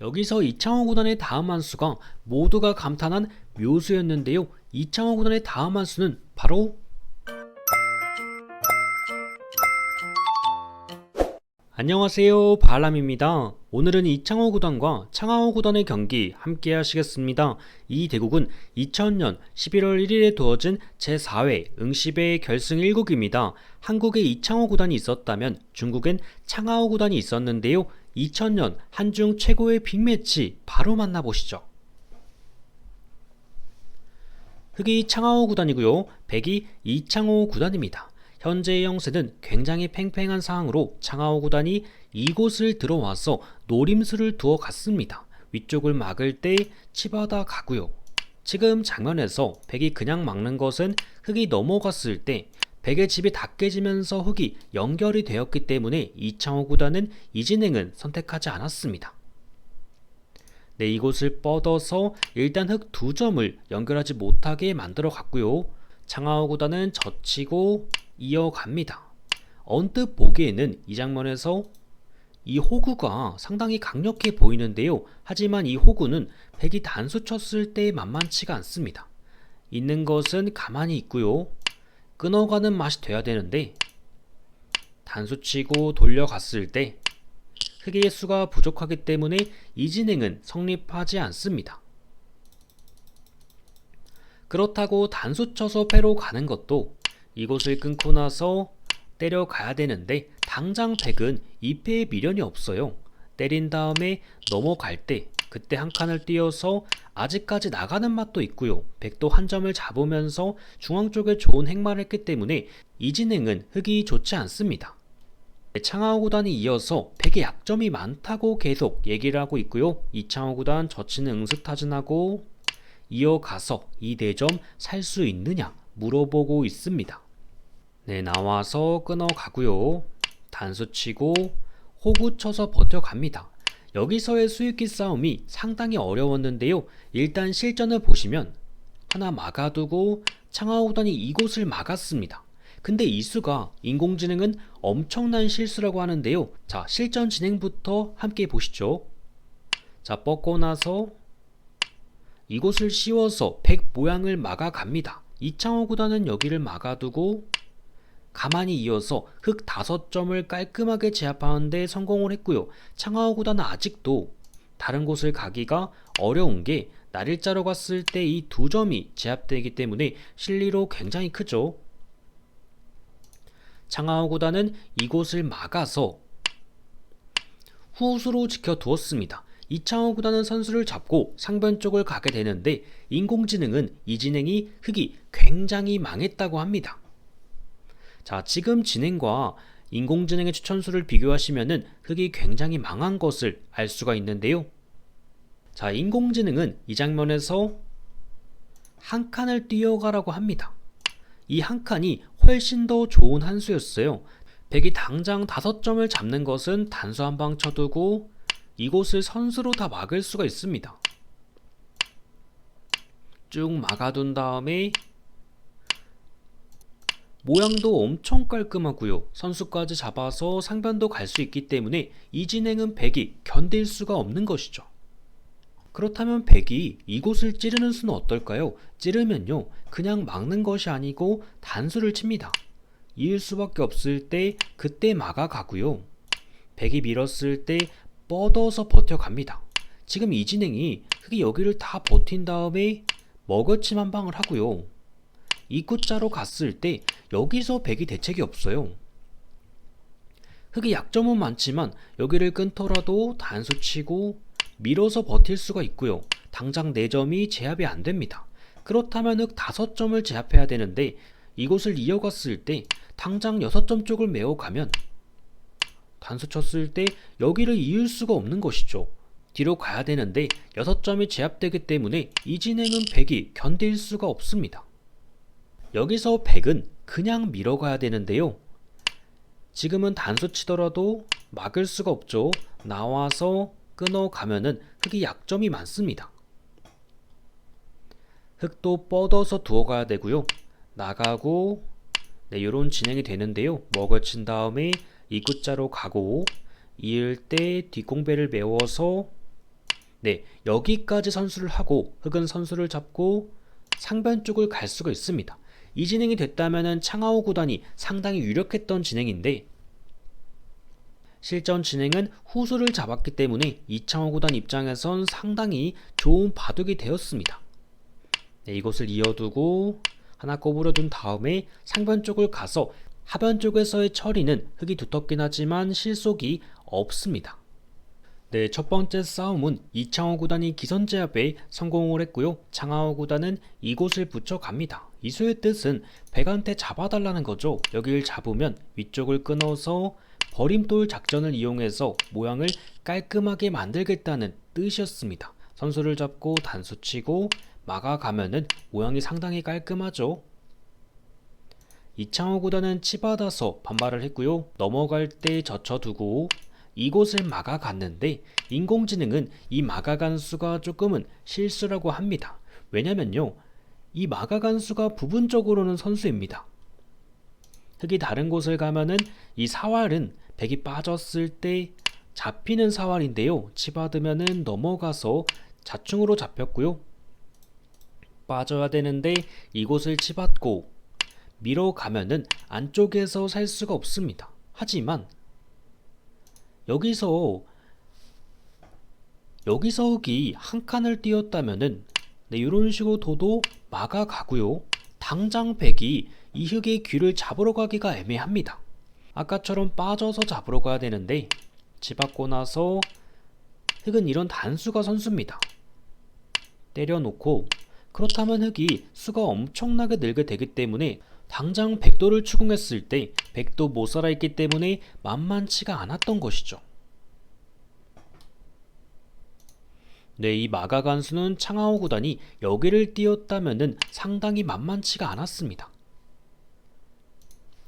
여기서 이창호 구단의 다음 한 수가 모두가 감탄한 묘수였는데요. 이창호 구단의 다음 한 수는 바로 안녕하세요. 바람입니다. 오늘은 이창호 구단과 창하오 구단의 경기 함께 하시겠습니다. 이 대국은 2000년 11월 1일에 두어진 제4회 응시배 결승 1국입니다. 한국에 이창호 구단이 있었다면 중국엔 창하오 구단이 있었는데요. 2000년 한중 최고의 빅매치 바로 만나보시죠. 흑이 창하오 구단이고요. 백이 이창호 구단입니다. 현재의 형세는 굉장히 팽팽한 상황으로 창하오 구단이 이곳을 들어와서 노림수를 두어 갔습니다. 위쪽을 막을 때 치받아 가고요. 지금 장면에서 백이 그냥 막는 것은 흑이 넘어갔을 때 백의 집이 다 깨지면서 흑이 연결이 되었기 때문에 이창호 구단은 이 진행은 선택하지 않았습니다. 네, 이곳을 뻗어서 일단 흑두 점을 연결하지 못하게 만들어 갔고요. 창하오 구단은 젖히고 이어갑니다. 언뜻 보기에는 이 장면에서 이 호구가 상당히 강력해 보이는데요. 하지만 이 호구는 백이 단수 쳤을 때 만만치가 않습니다. 있는 것은 가만히 있고요. 끊어가는 맛이 돼야 되는데 단수 치고 돌려갔을 때 흑의 수가 부족하기 때문에 이 진행은 성립하지 않습니다. 그렇다고 단수 쳐서 패로 가는 것도 이곳을 끊고 나서 때려가야 되는데 당장 백은 2패에 미련이 없어요. 때린 다음에 넘어갈 때 그때 한 칸을 띄어서 아직까지 나가는 맛도 있고요. 백도 한 점을 잡으면서 중앙 쪽에 좋은 행마를 했기 때문에 이 진행은 흑이 좋지 않습니다. 창하오 구단이 이어서 백의 약점이 많다고 계속 얘기를 하고 있고요. 이창호 구단 저치는 응스타진하고 이어가서 이 대점 살 수 있느냐 물어보고 있습니다. 네, 나와서 끊어가고요. 단수 치고 호구 쳐서 버텨갑니다. 여기서의 수익기 싸움이 상당히 어려웠는데요. 일단 실전을 보시면 하나 막아두고 창하오 구단이 이곳을 막았습니다. 근데 이수가 인공지능은 엄청난 실수라고 하는데요. 자, 실전 진행부터 함께 보시죠. 자, 뻗고 나서 이곳을 씌워서 백 모양을 막아갑니다. 이창호 구단은 여기를 막아두고 가만히 이어서 흑 다섯 점을 깔끔하게 제압하는 데 성공을 했고요. 창하오 구단은 아직도 다른 곳을 가기가 어려운 게 날일자로 갔을 때 이 두 점이 제압되기 때문에 실리로 굉장히 크죠. 창하오 구단은 이곳을 막아서 후수로 지켜두었습니다. 이창호 구단은 선수를 잡고 상변 쪽을 가게 되는데 인공지능은 이 진행이 흑이 굉장히 망했다고 합니다. 자, 지금 진행과 인공지능의 추천수를 비교하시면은 흑이 굉장히 망한 것을 알 수가 있는데요. 자, 인공지능은 이 장면에서 한 칸을 뛰어가라고 합니다. 이 한 칸이 훨씬 더 좋은 한 수였어요. 백이 당장 다섯 점을 잡는 것은 단수 한 방 쳐두고 이곳을 선수로 다 막을 수가 있습니다. 쭉 막아둔 다음에 모양도 엄청 깔끔하고요. 선수까지 잡아서 상변도 갈 수 있기 때문에 이 진행은 백이 견딜 수가 없는 것이죠. 그렇다면 백이 이곳을 찌르는 수는 어떨까요? 찌르면요. 그냥 막는 것이 아니고 단수를 칩니다. 이을 수밖에 없을 때 그때 막아가고요. 백이 밀었을 때 뻗어서 버텨갑니다. 지금 이 진행이 흑이 여기를 다 버틴 다음에 먹어침 한 방을 하고요. 입구자로 갔을 때 여기서 백이 대책이 없어요. 흑이 약점은 많지만 여기를 끊더라도 단수 치고 밀어서 버틸 수가 있고요. 당장 4점이 제압이 안 됩니다. 그렇다면 흑 5점을 제압해야 되는데 이곳을 이어갔을 때 당장 6점 쪽을 메워가면 단수 쳤을 때 여기를 이을 수가 없는 것이죠. 뒤로 가야 되는데 6점이 제압되기 때문에 이 진행은 백이 견딜 수가 없습니다. 여기서 백은 그냥 밀어가야 되는데요. 지금은 단수 치더라도 막을 수가 없죠. 나와서 끊어가면은 흑이 약점이 많습니다. 흑도 뻗어서 두어가야 되고요. 나가고 네, 이런 진행이 되는데요. 먹어친 다음에 입구자로 가고 이을 때 뒷공배를 메워서 네, 여기까지 선수를 하고 흑은 선수를 잡고 상변 쪽을 갈 수가 있습니다. 이 진행이 됐다면은 창하오 구단이 상당히 유력했던 진행인데 실전 진행은 후수를 잡았기 때문에 이창호 구단 입장에선 상당히 좋은 바둑이 되었습니다. 네, 이곳을 이어두고 하나 꼬부려둔 다음에 상변 쪽을 가서 하변 쪽에서의 처리는 흙이 두텁긴 하지만 실속이 없습니다. 네, 첫 번째 싸움은 이창호 구단이 기선제압에 성공을 했고요. 창하오 구단은 이곳을 붙여갑니다. 이수의 뜻은 백한테 잡아달라는 거죠. 여기를 잡으면 위쪽을 끊어서 버림돌 작전을 이용해서 모양을 깔끔하게 만들겠다는 뜻이었습니다. 선수를 잡고 단수 치고 막아가면은 모양이 상당히 깔끔하죠. 이창호 구단은 치받아서 반발을 했고요. 넘어갈 때 젖혀두고 이곳을 막아갔는데 인공지능은 이 막아간 수가 조금은 실수라고 합니다. 왜냐면요. 이 막아간 수가 부분적으로는 선수입니다. 흙이 다른 곳을 가면은 이 사활은 백이 빠졌을 때 잡히는 사활인데요. 치받으면은 넘어가서 자충으로 잡혔고요. 빠져야 되는데 이곳을 치받고 밀어가면은 안쪽에서 살 수가 없습니다. 하지만 여기서 여기서 흙이 한 칸을 띄었다면은 네, 이런 식으로 도도 막아가고요. 당장 백이 이 흙의 귀를 잡으러 가기가 애매합니다. 아까처럼 빠져서 잡으러 가야 되는데 집받고 나서 흙은 이런 단수가 선수입니다. 때려놓고 그렇다면 흙이 수가 엄청나게 늘게 되기 때문에 당장 백도를 추궁했을 때 백도 못 살아있기 때문에 만만치가 않았던 것이죠. 네, 이 마가 간수는 창하오 구단이 여기를 띄었다면은 상당히 만만치가 않았습니다.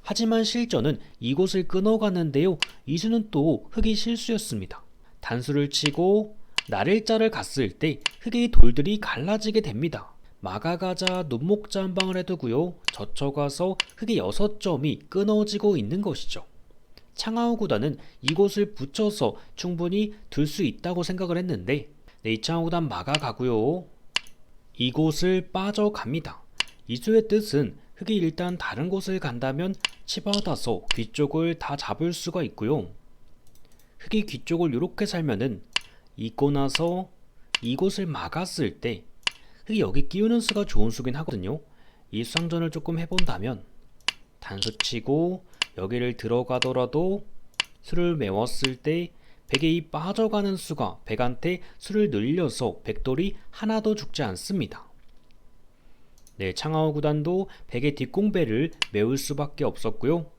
하지만 실전은 이곳을 끊어가는데요. 이수는 또 흙이 실수였습니다. 단수를 치고 나를자를 갔을 때 흙의 돌들이 갈라지게 됩니다. 마가가자 눈목자 한 방을 해두고요. 젖혀가서 흙의 6점이 끊어지고 있는 것이죠. 창하오 구단은 이곳을 붙여서 충분히 둘수 있다고 생각을 했는데 네, 이창호 구단 막아가고요. 이곳을 빠져갑니다. 이수의 뜻은 흙이 일단 다른 곳을 간다면 치받아서 귀 쪽을 다 잡을 수가 있고요. 흙이 귀 쪽을 이렇게 살면은 잊고 나서 이곳을 막았을 때 흙이 여기 끼우는 수가 좋은 수긴 하거든요. 이 수상전을 조금 해본다면 단수 치고 여기를 들어가더라도 수를 메웠을 때 백의 이 빠져가는 수가 백한테 수를 늘려서 백돌이 하나도 죽지 않습니다. 네, 창하오 구단도 백의 뒷공배를 메울 수밖에 없었고요.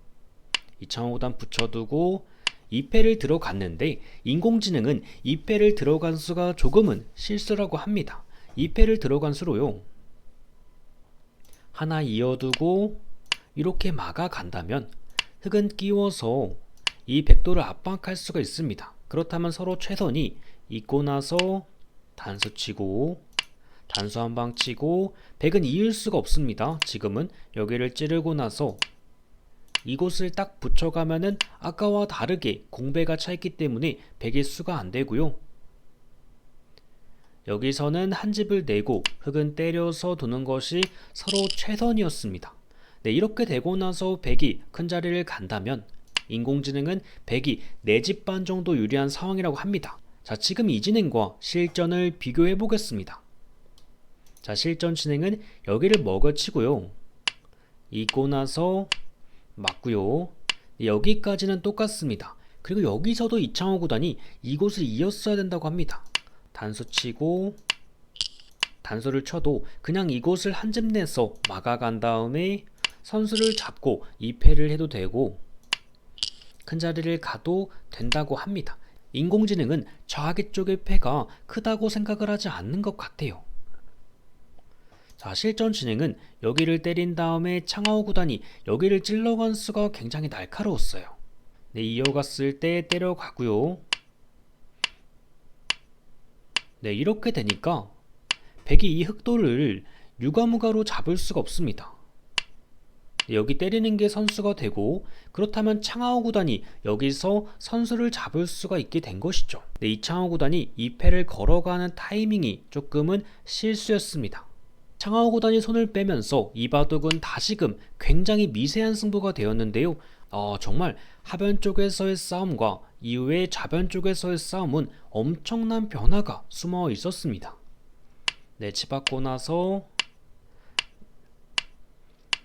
이창호 구단 붙여두고 2패를 들어갔는데 인공지능은 2패를 들어간 수가 조금은 실수라고 합니다. 2패를 들어간 수로요. 하나 이어두고 이렇게 막아간다면 흙은 끼워서 이 백도를 압박할 수가 있습니다. 그렇다면 서로 최선이 있고 나서 단수 치고 단수 한 방 치고 백은 이을 수가 없습니다. 지금은 여기를 찌르고 나서 이곳을 딱 붙여가면은 아까와 다르게 공배가 차 있기 때문에 백의 수가 안 되고요. 여기서는 한 집을 내고 흙은 때려서 두는 것이 서로 최선이었습니다. 네, 이렇게 되고 나서 백이 큰 자리를 간다면 인공지능은 백이 4집 반 정도 유리한 상황이라고 합니다. 자, 지금 이 진행과 실전을 비교해 보겠습니다. 자, 실전 진행은 여기를 먹어치고요. 잊고 나서 맞고요. 여기까지는 똑같습니다. 그리고 여기서도 이창호 구단이 이곳을 이었어야 된다고 합니다. 단수 치고 단수를 쳐도 그냥 이곳을 한 집 내서 막아간 다음에 선수를 잡고 2패를 해도 되고 큰 자리를 가도 된다고 합니다. 인공지능은 저하기 쪽의 패가 크다고 생각을 하지 않는 것 같아요. 자, 실전 진행은 여기를 때린 다음에 창하오 구단이 여기를 찔러간 수가 굉장히 날카로웠어요. 네, 이어갔을 때 때려가고요. 네, 이렇게 되니까 백이 이 흑도를 유가무가로 잡을 수가 없습니다. 여기 때리는 게 선수가 되고 그렇다면 창하오 구단이 여기서 선수를 잡을 수가 있게 된 것이죠. 네, 이 창하오 구단이 이 패를 걸어가는 타이밍이 조금은 실수였습니다. 창하오 구단이 손을 빼면서 이 바둑은 다시금 굉장히 미세한 승부가 되었는데요. 어, 정말 하변 쪽에서의 싸움과 이후에 좌변 쪽에서의 싸움은 엄청난 변화가 숨어 있었습니다. 네, 치받고 나서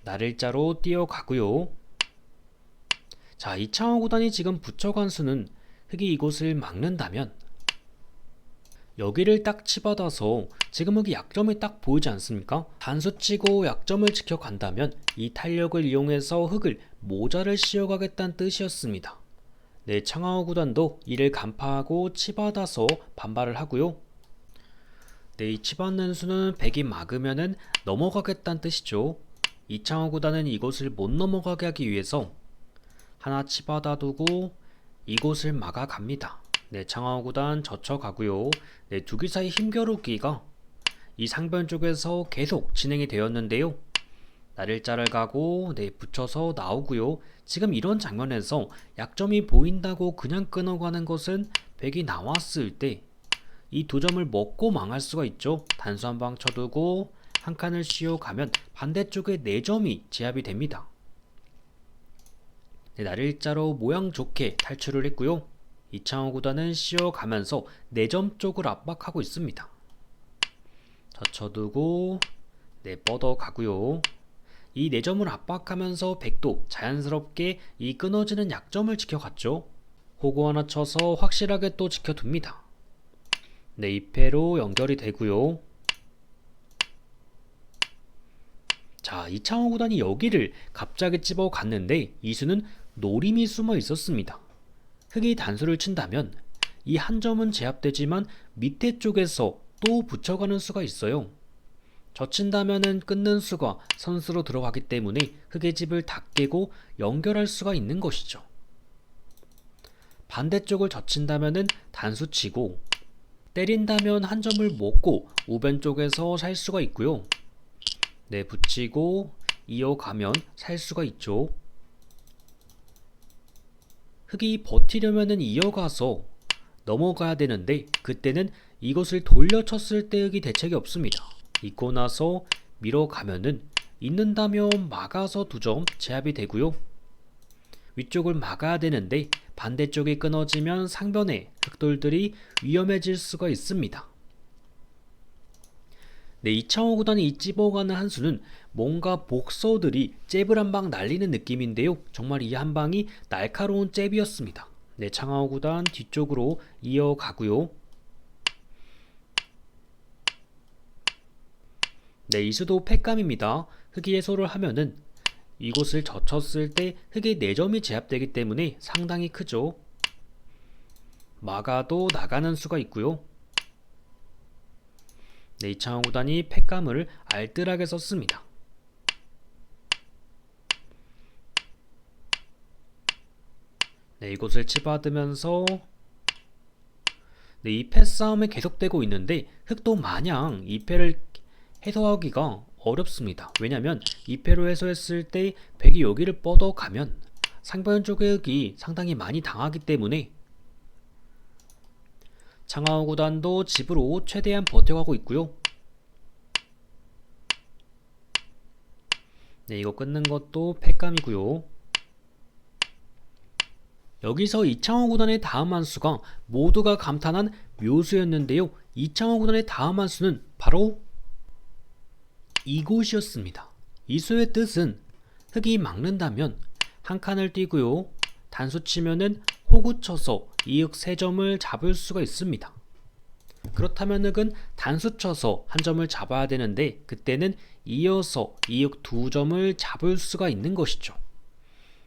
날일자로 뛰어가고요. 자, 이창호 구단이 지금 붙여간 수는 흑이 이곳을 막는다면 여기를 딱 치받아서 지금 여기 약점이 딱 보이지 않습니까? 단수 치고 약점을 지켜간다면 이 탄력을 이용해서 흑을 모자를 씌워가겠다는 뜻이었습니다. 네, 창하오 구단도 이를 간파하고 치받아서 반발을 하고요. 네, 이 치받는 수는 100이 막으면은 넘어가겠다는 뜻이죠. 이창호 구단은 이곳을 못 넘어가게 하기 위해서 하나 치받아 두고 이곳을 막아갑니다. 네, 창하오 구단 젖혀가고요. 네, 두 기 사이 힘겨루기가 이 상변 쪽에서 계속 진행이 되었는데요. 날일자를 가고 네, 붙여서 나오고요. 지금 이런 장면에서 약점이 보인다고 그냥 끊어가는 것은 백이 나왔을 때 이 두 점을 먹고 망할 수가 있죠. 단수 한 방 쳐두고 한 칸을 씌워가면 반대쪽에 네 점이 제압이 됩니다. 네, 날일자로 모양 좋게 탈출을 했고요. 이창호 구단은 씌워가면서 4점 쪽을 압박하고 있습니다. 젖혀두고 네, 뻗어가고요. 이 4점을 압박하면서 백도 자연스럽게 이 끊어지는 약점을 지켜갔죠. 호구 하나 쳐서 확실하게 또 지켜둡니다. 네, 2패로 연결이 되고요. 자, 이창호 구단이 여기를 갑자기 집어 갔는데 이수는 노림이 숨어 있었습니다. 흑이 단수를 친다면 이 한 점은 제압되지만 밑에 쪽에서 또 붙여가는 수가 있어요. 젖힌다면은 끊는 수가 선수로 들어가기 때문에 흑의 집을 다 깨고 연결할 수가 있는 것이죠. 반대쪽을 젖힌다면은 단수 치고 때린다면 한 점을 먹고 우변 쪽에서 살 수가 있고요. 네, 붙이고 이어가면 살 수가 있죠. 흑이 버티려면은 이어가서 넘어가야 되는데 그때는 이것을 돌려쳤을 때 흑이 대책이 없습니다. 있고 나서 밀어가면은 있는다면 막아서 두 점 제압이 되고요. 위쪽을 막아야 되는데 반대쪽이 끊어지면 상변에 흑돌들이 위험해질 수가 있습니다. 네, 이창호 구단이 이 찝어가는 한 수는 뭔가 복서들이 잽을 한 방 날리는 느낌인데요. 정말 이 한 방이 날카로운 잽이었습니다. 네, 창하오 구단 뒤쪽으로 이어가고요. 네, 이 수도 패감입니다. 흑이 해소를 하면은 이곳을 젖혔을 때 흑의 4점이 제압되기 때문에 상당히 크죠. 막아도 나가는 수가 있고요. 네, 이창호 구단이 팩감을 알뜰하게 썼습니다. 네, 이곳을 치받으면서 네, 이 패 싸움이 계속되고 있는데 흑도 마냥 이 패를 해소하기가 어렵습니다. 왜냐하면 이 패로 해소했을 때 백이 여기를 뻗어가면 상변 쪽의 흑이 상당히 많이 당하기 때문에 장하오 구단도 집으로 최대한 버텨가고 있고요. 네, 이거 끊는 것도 패감이고요. 여기서 이창호 구단의 다음 한 수가 모두가 감탄한 묘수였는데요. 이창호 구단의 다음 한 수는 바로 이곳이었습니다. 이 수의 뜻은 흑이 막는다면 한 칸을 띄고요. 단수 치면은 호구 쳐서 이흑 3점을 잡을 수가 있습니다. 그렇다면 흑은 단수 쳐서 한 점을 잡아야 되는데 그때는 이어서 이흑 2점을 잡을 수가 있는 것이죠.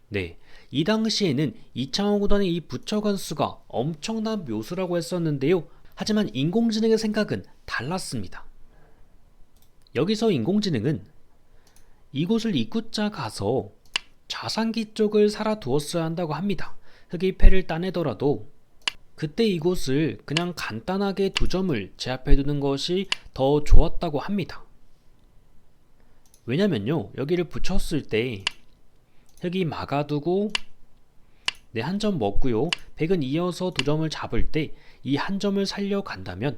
네. 이 당시에는 이창호 구단의 이 부처간 수가 엄청난 묘수라고 했었는데요. 하지만 인공지능의 생각은 달랐습니다. 여기서 인공지능은 이곳을 입구자 가서 좌상기 쪽을 살아두었어야 한다고 합니다. 흑이 패를 따내더라도 그때 이곳을 그냥 간단하게 두 점을 제압해 두는 것이 더 좋았다고 합니다. 왜냐면요, 여기를 붙였을 때 흑이 막아두고 네, 한 점 먹고요. 백은 이어서 두 점을 잡을 때 이 한 점을 살려간다면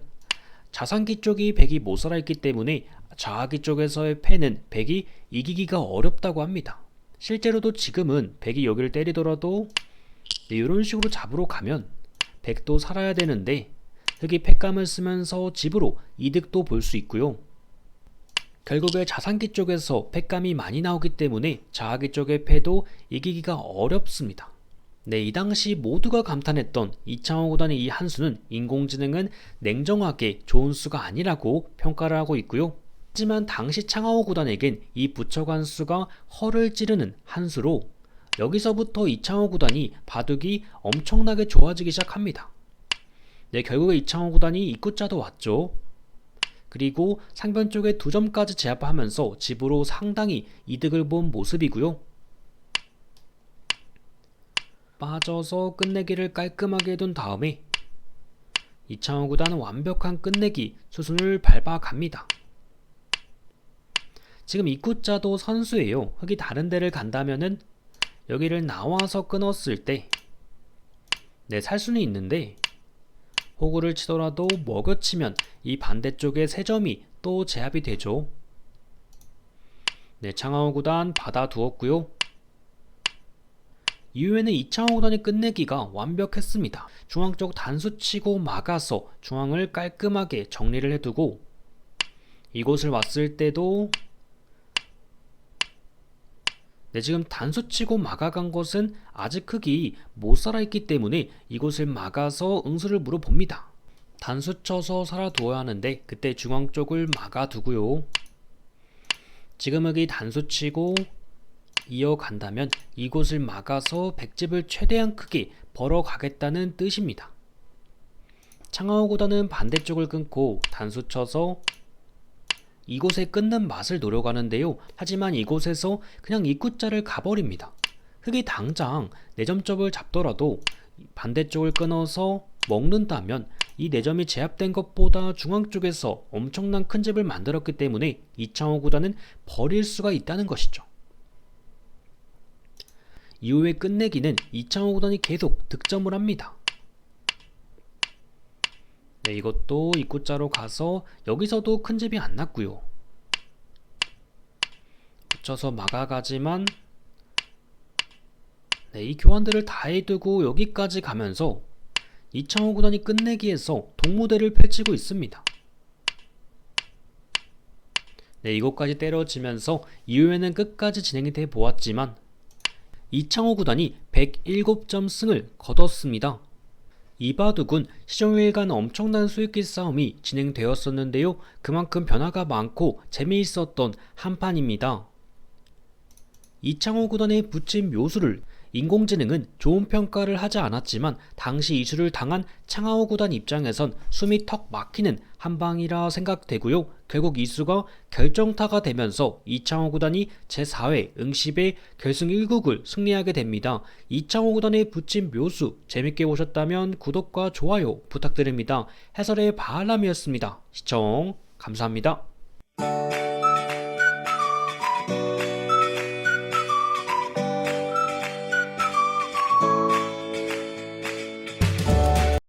자산기 쪽이 백이 못 살아있기 때문에 좌하기 쪽에서의 패는 백이 이기기가 어렵다고 합니다. 실제로도 지금은 백이 여기를 때리더라도 네, 이런 식으로 잡으러 가면 백도 살아야 되는데 흑이 패감을 쓰면서 집으로 이득도 볼 수 있고요. 결국에 자산기 쪽에서 패감이 많이 나오기 때문에 좌하기 쪽의 패도 이기기가 어렵습니다. 네, 이 당시 모두가 감탄했던 이창호 구단의 이 한수는 인공지능은 냉정하게 좋은 수가 아니라고 평가를 하고 있고요. 하지만 당시 창하오 구단에겐 이 부처관 수가 허를 찌르는 한수로 여기서부터 이창호 구단이 바둑이 엄청나게 좋아지기 시작합니다. 네, 결국에 이창호 구단이 입구자도 왔죠. 그리고 상변 쪽에 두 점까지 제압하면서 집으로 상당히 이득을 본 모습이고요. 빠져서 끝내기를 깔끔하게 해둔 다음에 이창호 구단은 완벽한 끝내기 수순을 밟아갑니다. 지금 입구자도 선수예요. 흑이 다른 데를 간다면은 여기를 나와서 끊었을 때 네, 살 수는 있는데 호구를 치더라도 먹여치면 이 반대쪽에 세 점이 또 제압이 되죠. 네, 창하오 구단 받아두었고요. 이후에는 이창호 구단의 끝내기가 완벽했습니다. 중앙 쪽 단수 치고 막아서 중앙을 깔끔하게 정리를 해두고 이곳을 왔을 때도 네, 지금 단수 치고 막아간 것은 아직 흑이 못 살아있기 때문에 이곳을 막아서 응수를 물어봅니다. 단수 쳐서 살아두어야 하는데 그때 중앙 쪽을 막아두고요. 지금 흑이 단수 치고 이어간다면 이곳을 막아서 백집을 최대한 크게 벌어가겠다는 뜻입니다. 창하오 구단은 반대쪽을 끊고 단수 쳐서 이곳에 끊는 맛을 노려가는데요. 하지만 이곳에서 그냥 입구자를 가버립니다. 흑이 당장 4점접을 잡더라도 반대쪽을 끊어서 먹는다면 이 4점이 제압된 것보다 중앙 쪽에서 엄청난 큰 집을 만들었기 때문에 이창호 구단은 버릴 수가 있다는 것이죠. 이후에 끝내기는 이창호 구단이 계속 득점을 합니다. 네, 이것도 입구자로 가서 여기서도 큰 집이 안 났고요. 붙여서 막아가지만 네, 이 교환들을 다 해두고 여기까지 가면서 이창호 구단이 끝내기에서 동무대를 펼치고 있습니다. 네, 이곳까지 때려지면서 이후에는 끝까지 진행이 돼 보았지만 이창호 구단이 107점 승을 거뒀습니다. 이바둑은 시종일관 엄청난 수익기 싸움이 진행되었었는데요. 그만큼 변화가 많고 재미있었던 한판입니다. 이창호 구단의 붙인 묘수를 인공지능은 좋은 평가를 하지 않았지만 당시 이슈를 당한 창하오 구단 입장에선 숨이 턱 막히는 한방이라 생각되고요. 결국 이수가 결정타가 되면서 이창호 구단이 제4회 응시배 결승 1국을 승리하게 됩니다. 이창호 구단의 붙인 묘수 재밌게 보셨다면 구독과 좋아요 부탁드립니다. 해설의 바람이었습니다. 시청 감사합니다.